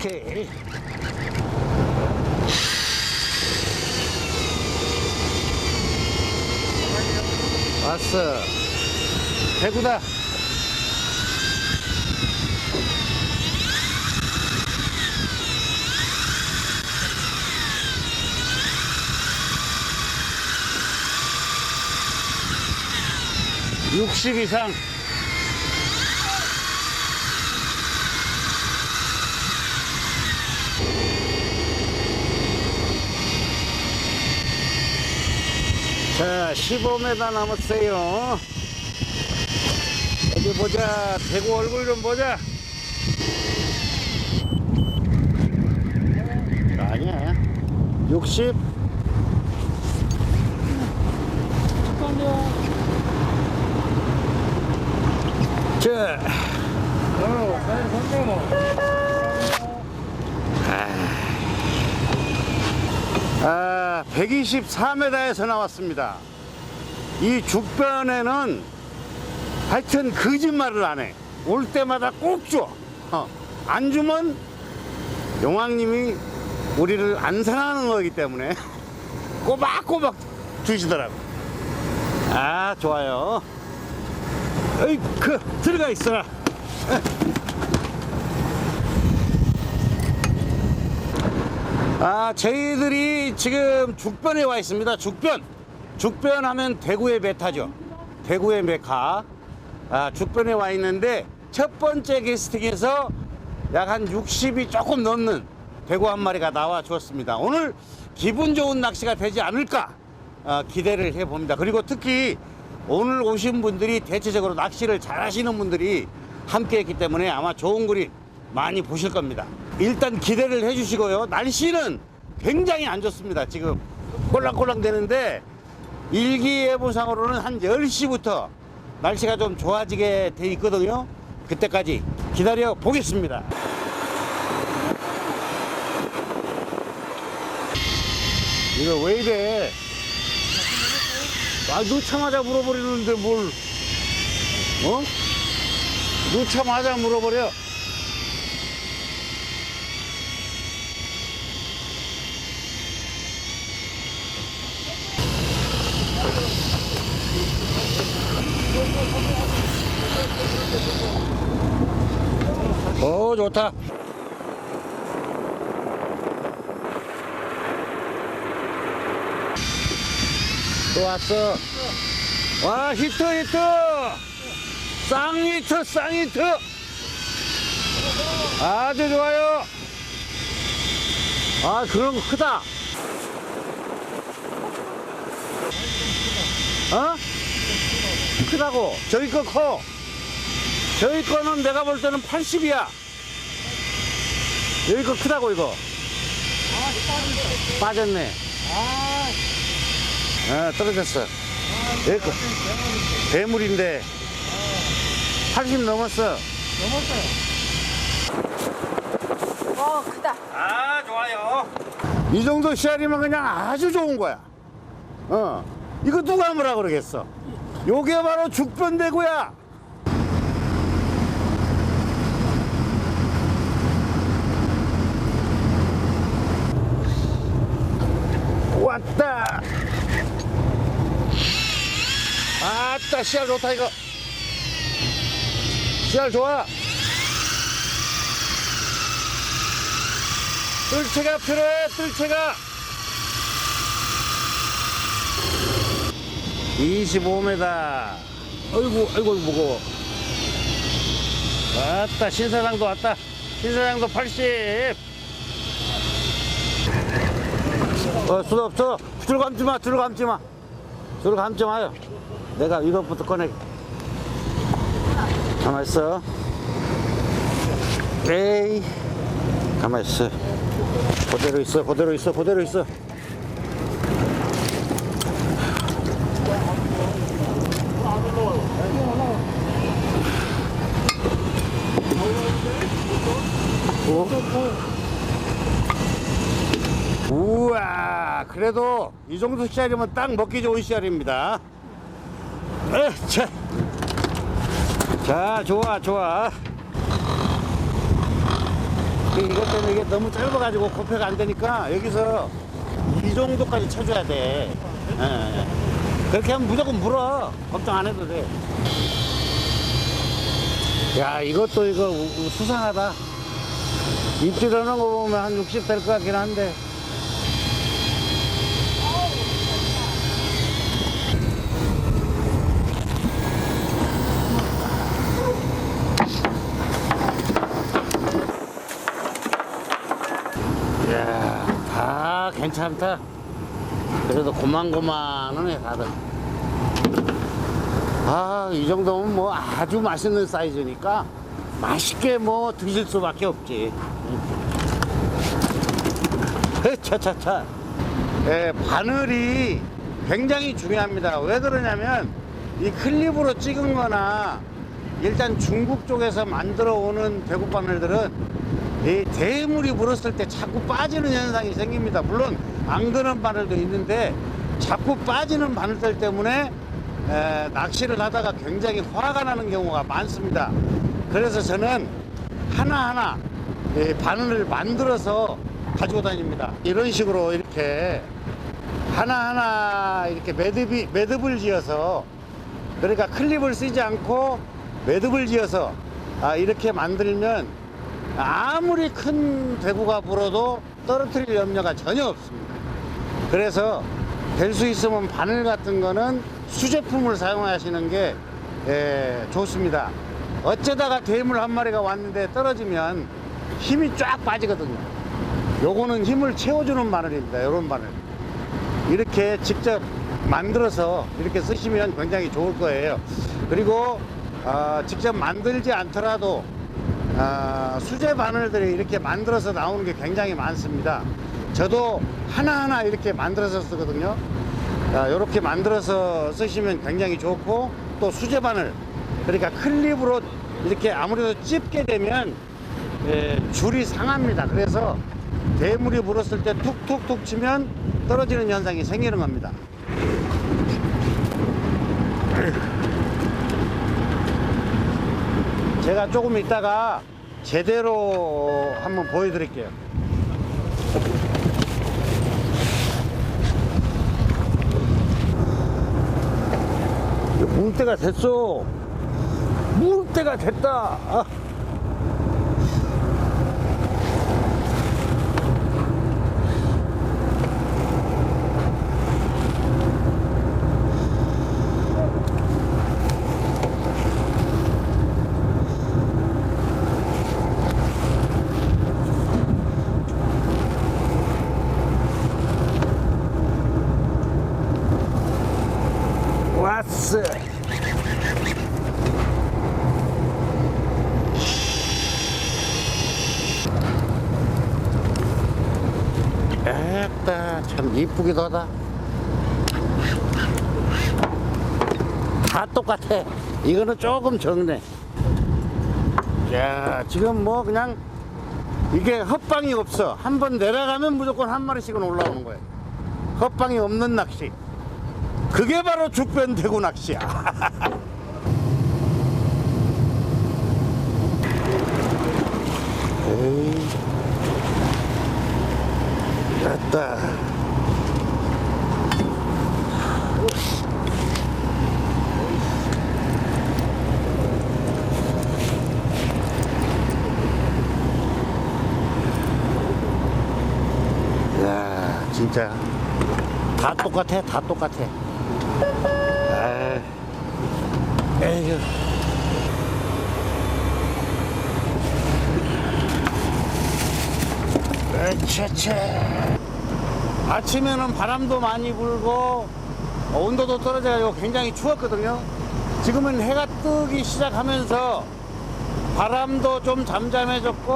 오케이. 왔어. 대구다. 육십 이상. 자, 15m 남았어요. 어디 보자. 대구 얼굴 좀 보자. 아니야. 60. 자, 아, 124m에서 나왔습니다. 이 죽변에는 하여튼 거짓말을 안 해. 올 때마다 꼭 줘. 어, 안 주면 용왕님이 우리를 안 사랑하는 거기 때문에 꼬박꼬박 주시더라고. 아, 좋아요. 어이, 그, 들어가 있어라. 아, 저희들이 지금 죽변에 와 있습니다. 죽변. 죽변 하면 대구의 메타죠. 대구의 메카. 아, 죽변에 와 있는데 첫 번째 게스팅에서 약 한 60이 조금 넘는 대구 한 마리가 나와 주었습니다. 오늘 기분 좋은 낚시가 되지 않을까 아, 기대를 해봅니다. 그리고 특히 오늘 오신 분들이 대체적으로 낚시를 잘 하시는 분들이 함께 했기 때문에 아마 좋은 그림 많이 보실 겁니다. 일단 기대를 해주시고요. 날씨는 굉장히 안 좋습니다. 지금 꼴랑꼴랑 되는데 일기예보상으로는 한 10시부터 날씨가 좀 좋아지게 돼 있거든요. 그때까지 기다려 보겠습니다. 이거 왜 이래? 아, 넣자마자 물어버리는데 뭘, 어? 넣자마자 물어버려. 오, 좋다. 또 왔어. 와, 히트, 히트! 쌍히트, 쌍히트! 아주 좋아요. 아, 그런 거 크다. 어? 크다고. 저기 거 커. 저희 거는 내가 볼 때는 80이야. 여기 거 크다고, 이거. 빠졌네. 아, 떨어졌어. 여기 거. 대물인데. 80 넘었어. 어 크다. 아, 좋아요. 이 정도 씨알이면 그냥 아주 좋은 거야. 어. 이거 누가 뭐라 그러겠어. 요게 바로 죽변대구야. 왔다. 아따, 씨알 좋다, 이거. 씨알 좋아. 뜰채가 필요해, 뜰채가. 25m. 아이고, 아이고, 무거워. 왔다, 신사장도 왔다. 신사장도 80. 어, 수도 없어. 줄 감지 마, 줄 감지 마. 줄 감지 마요. 내가 이것부터 꺼내. 가만 있어. 에이. 가만 있어. 그대로 있어, 그대로 있어, 그대로 있어. 우와, 그래도 이 정도 씨알이면 딱 먹기 좋은 씨알입니다. 에, 자. 자, 좋아, 좋아. 그 이것 때문에 이게 너무 짧아가지고 코페가 안 되니까 여기서 이 정도까지 쳐줘야 돼. 예, 예. 그렇게 하면 무조건 물어. 걱정 안 해도 돼. 야, 이것도 이거 수상하다. 입질하는 거 보면 한 60 될 것 같긴 한데. 이야, 다 괜찮다. 그래도 고만고만하네, 다들. 아, 이 정도면 뭐 아주 맛있는 사이즈니까 맛있게 뭐 드실 수밖에 없지. 차차차. 예, 바늘이 굉장히 중요합니다. 왜 그러냐면 이 클립으로 찍은 거나 일단 중국 쪽에서 만들어 오는 대구 바늘들은 이 대물이 물었을 때 자꾸 빠지는 현상이 생깁니다. 물론 안 그런 바늘도 있는데 자꾸 빠지는 바늘들 때문에 에, 낚시를 하다가 굉장히 화가 나는 경우가 많습니다. 그래서 저는 하나하나 이 바늘을 만들어서 가지고 다닙니다. 이런 식으로 이렇게 하나하나 이렇게 매듭이, 매듭을 지어서 그러니까 클립을 쓰지 않고 매듭을 지어서 아, 이렇게 만들면 아무리 큰 대구가 불어도 떨어뜨릴 염려가 전혀 없습니다. 그래서 될 수 있으면 바늘 같은 거는 수제품을 사용하시는 게 에, 좋습니다. 어쩌다가 대물 한 마리가 왔는데 떨어지면 힘이 쫙 빠지거든요. 요거는 힘을 채워주는 바늘입니다. 이런 바늘. 이렇게 직접 만들어서 이렇게 쓰시면 굉장히 좋을 거예요. 그리고 어, 직접 만들지 않더라도 아, 수제 바늘들이 이렇게 만들어서 나오는 게 굉장히 많습니다. 저도 하나하나 이렇게 만들어서 쓰거든요. 이렇게 만들어서 쓰시면 굉장히 좋고 또 수제 바늘 그러니까 클립으로 이렇게 아무래도 찝게 되면 예, 줄이 상합니다. 그래서 대물이 물었을 때 툭툭툭 치면 떨어지는 현상이 생기는 겁니다. 제가 조금 이따가 제대로 한번 보여드릴게요. 물 때가 됐어. 물 때가 됐다. 아. 왔어. 에따, 참 이쁘기도 하다. 다 똑같아. 이거는 조금 적네. 야, 지금 뭐 그냥 이게 헛방이 없어. 한 번 내려가면 무조건 한 마리씩은 올라오는 거예요. 헛방이 없는 낚시. 그게 바로 죽변 대구 낚시야. 에이. 됐다. 야, 진짜 다 똑같아, 다 똑같아. 아, 에휴. 으차차. 아침에는 바람도 많이 불고 어, 온도도 떨어져가지고 굉장히 추웠거든요. 지금은 해가 뜨기 시작하면서 바람도 좀 잠잠해졌고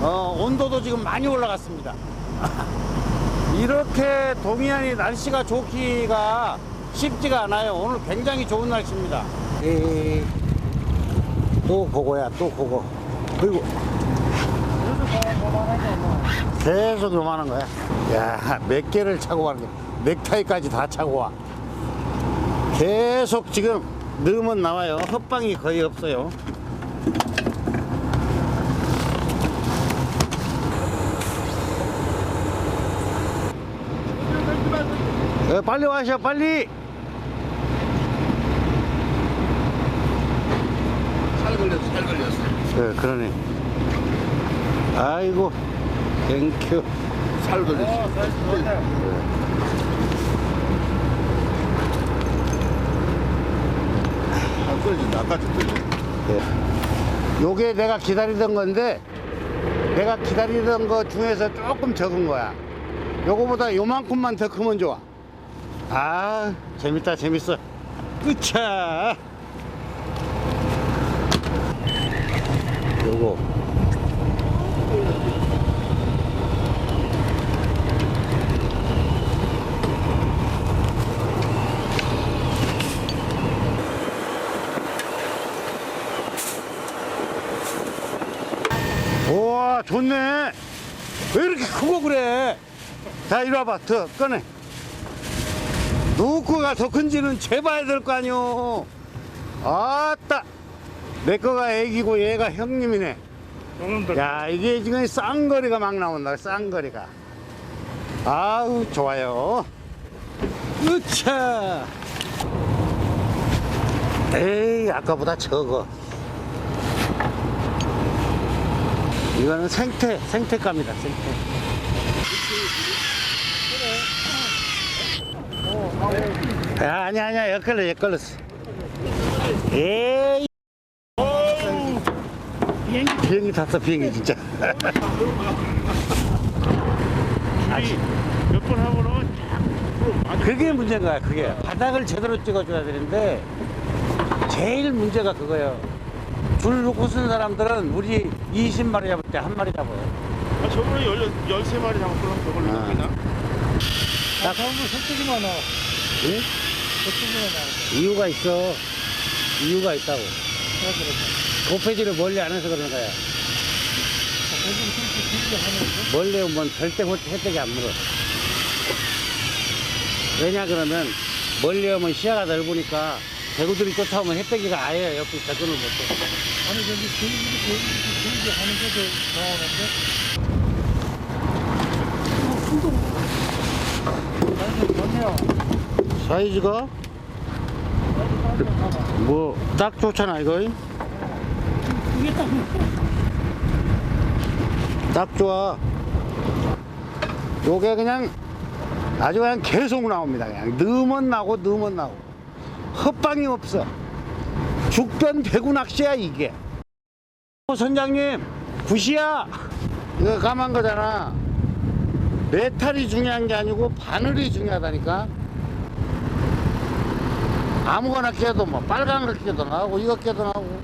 어, 온도도 지금 많이 올라갔습니다. 이렇게 동해안이 날씨가 좋기가 쉽지가 않아요. 오늘 굉장히 좋은 날씨입니다. 에이, 또 그거야, 또 그거. 그리고 계속 요만한 거야. 야, 몇 개를 차고 가는 거야. 넥타이까지 다 차고 와. 계속 지금 넣으면 나와요. 헛방이 거의 없어요. 빨리 와셔, 빨리. 살 걸렸어, 살 걸렸어. 네, 그러네. 아이고, 땡큐. 살 걸렸어. 살 걸린다. 아까도 걸렸어. 예. 요게 내가 기다리던 건데, 내가 기다리던 거 중에서 조금 적은 거야. 요거보다 요만큼만 더 크면 좋아. 아, 재밌다, 재밌어. 으차! 요거. 우와, 좋네. 왜 이렇게 크고 그래? 자, 이리 와봐. 더 꺼내. 누구가 더 큰지는 재봐야 될 거 아니오. 아따. 내 거가 애기고 얘가 형님이네. 야, 이게 지금 쌍거리가 막 나온다. 쌍거리가. 아우, 좋아요. 으차. 에이, 아까보다 적어. 이거는 생태, 생태감이다, 생태. 야, 아니야, 아니야, 엿걸려, 엿걸렸어. 에이. 비행기, 비행기 탔어, 비행기, 진짜. 몇번 하고 나면 그게 문제인 거야, 그게. 바닥을 제대로 찍어줘야 되는데, 제일 문제가 그거예요. 줄 놓고 쓰는 사람들은 우리 20마리 잡을 때 한 마리 잡아요. 아, 저번에 열, 13마리 잡았거든 저걸 아. 그냥 나 사람들 솔직히 많아 응? 이유가 있어. 이유가 있다고. 고패지를 멀리 안 해서 그런 거야. 멀리 오면 절대 못- 혜택이 안 물어. 왜냐 그러면 멀리 오면 시야가 넓으니까 대구들이 쫓아오면 혜택이가 아예 옆에 접근을 못해. 아니 저기 비행기 비행기 하는 게도 나오는데 사이즈가 뭐 딱 좋잖아 이거. 딱 좋아. 요게 그냥 아주 그냥 계속 나옵니다. 그냥 넣으면 나고 넣으면 나고 헛방이 없어. 죽변 배구 낚시야 이게. 어, 선장님 굿이야. 이거 까만 거잖아. 메탈이 중요한 게 아니고 바늘이 중요하다니까. 아무거나 깨도 뭐 빨간 거 깨도 나오고 이거 깨도 나오고.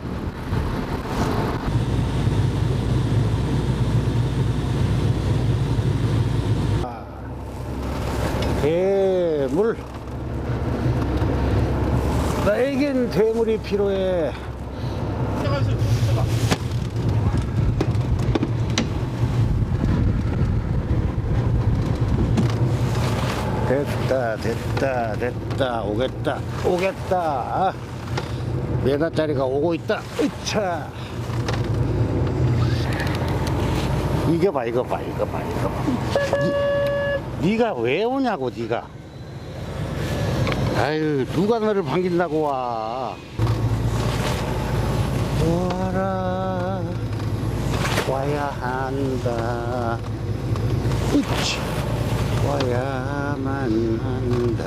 아, 대물. 나에겐 대물이 필요해. 들어가서 들어가 됐다 됐다 됐다. 오겠다 오겠다. 아, 메다짜리가 오고 있다. 으차. 이거 봐 이거 봐 이거 봐 이거 봐. 니, 네가 왜 오냐고 네가. 아유 누가 너를 반긴다고 와. 와라. 와야 한다. 으차 와야만 한다.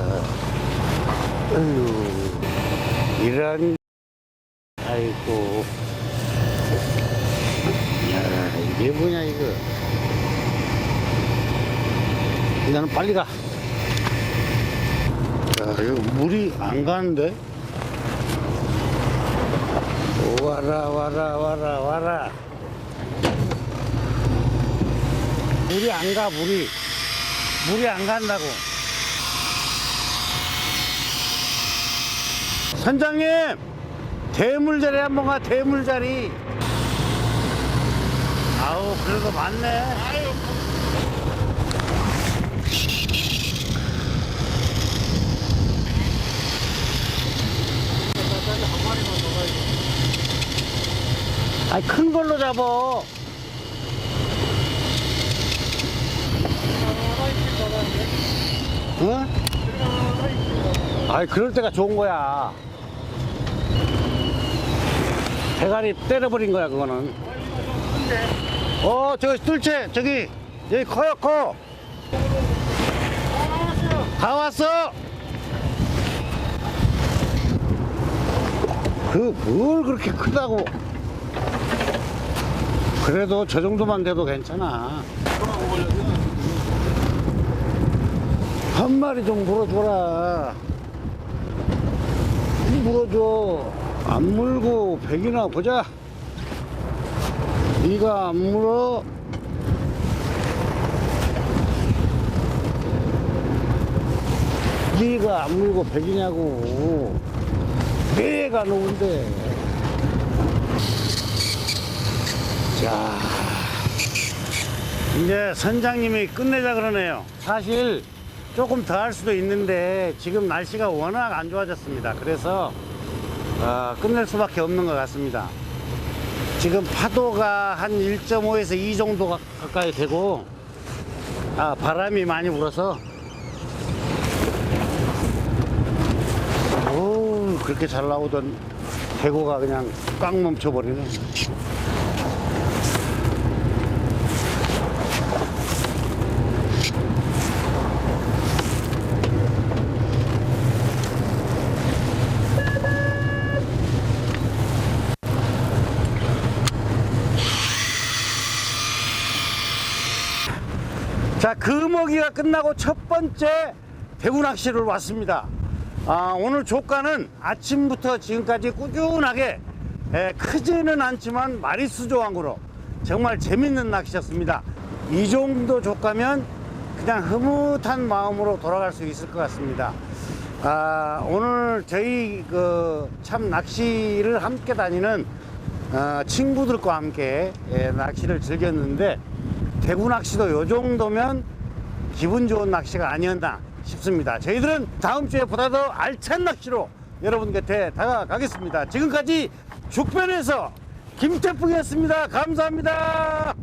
어휴, 이런, 아이고. 야, 이게 뭐냐, 이거. 나는 빨리 가. 야, 이거 물이 안 가는데? 와라, 와라, 와라, 와라. 물이 안 가, 물이. 물이 안 간다고. 선장님! 대물자리 한번 가, 대물자리. 아우, 그래도 많네. 아이, 큰 걸로 잡어. 어? 아이 그럴 때가 좋은 거야. 대가리 때려버린 거야 그거는. 어 저기 뚫채 저기 여기 커요 커. 다 왔어. 그 뭘 그렇게 크다고. 그래도 저 정도만 돼도 괜찮아. 한 마리 좀 물어줘라. 물어줘. 안 물고 백이나 보자. 네가 안 물어. 네가 안 물고 백이냐고. 내가 놓은데. 자. 이제 선장님이 끝내자 그러네요. 사실 조금 더 할 수도 있는데 지금 날씨가 워낙 안 좋아졌습니다. 그래서 어, 끝낼 수밖에 없는 것 같습니다. 지금 파도가 한 1.5에서 2 정도 가- 가까이 되고 아, 바람이 많이 불어서 오, 그렇게 잘 나오던 대구가 그냥 꽉 멈춰버리네. 금어기가 끝나고 첫 번째 대구 낚시를 왔습니다. 아, 오늘 조과는 아침부터 지금까지 꾸준하게 에, 크지는 않지만 마리수 조항으로 정말 재밌는 낚시였습니다. 이 정도 조과면 그냥 흐뭇한 마음으로 돌아갈 수 있을 것 같습니다. 아, 오늘 저희 그 참 낚시를 함께 다니는 어, 친구들과 함께 예, 낚시를 즐겼는데 대구 낚시도 요 정도면 기분 좋은 낚시가 아니었나 싶습니다. 저희들은 다음 주에 보다 더 알찬 낚시로 여러분 곁에 다가가겠습니다. 지금까지 죽변에서 김태풍이었습니다. 감사합니다.